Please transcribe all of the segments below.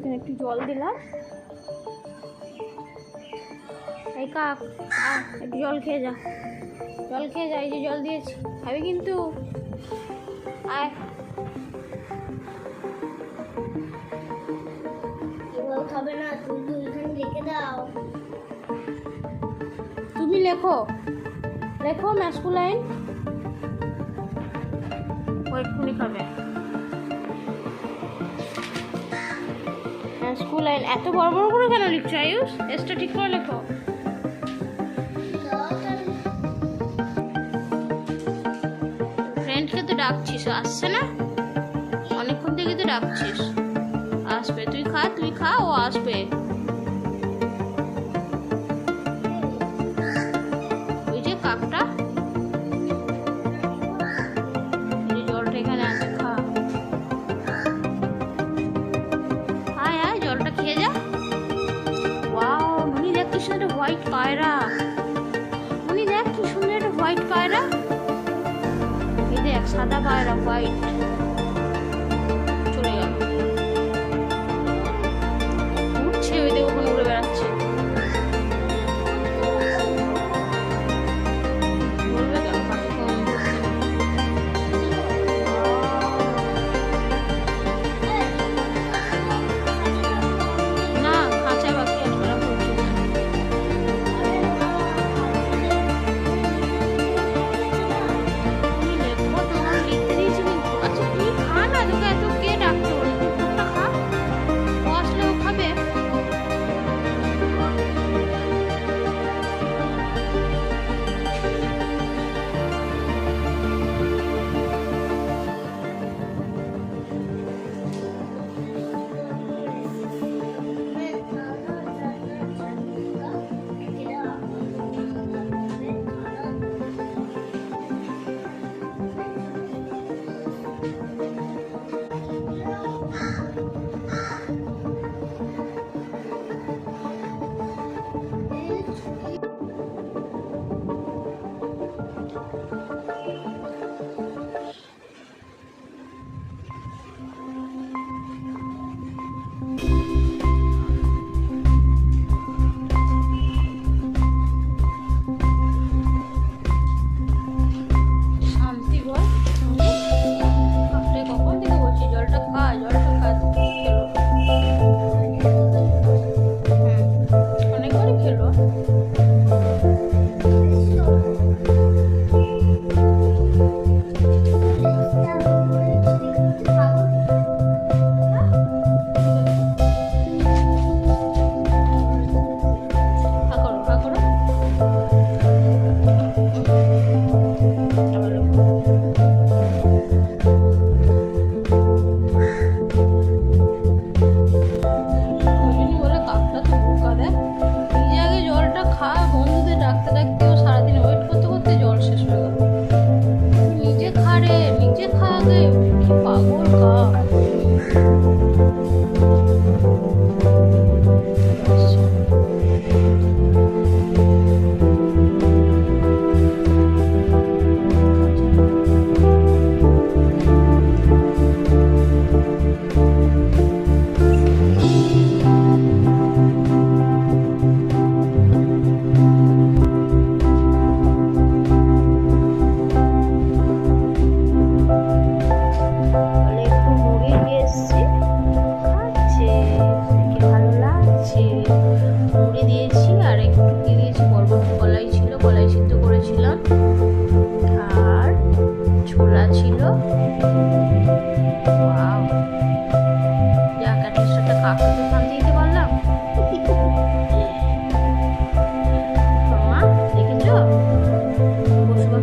এখানে একটু জল দিলাম। এই কাক একটু জল খেয়ে যা। জল খেয়ে যা এই যে জল দিয়েছি। খাবি কিন্তু। আয়। খাবে না তুমি এখানে রেখে দাও। তুমি লেখো। লেখো ম্যাসকুলাইন। ও এক্ষুনি ম্যাসকুলাইন এত বড় বড় করে কেন লিখছো, আয়ুষ? এসটা ঠিক করে লেখো। ফ্রেন্ডকে তো ডাকছিস আসছে না? অনেকক্ষণ থেকে তো ডাকছিস। আসবে, তুই খা তুই খা, ও আসবে। ওই যে কাকটা। সাদা পায়রা হোয়াইট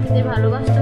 খেতে ভালোবাসতাম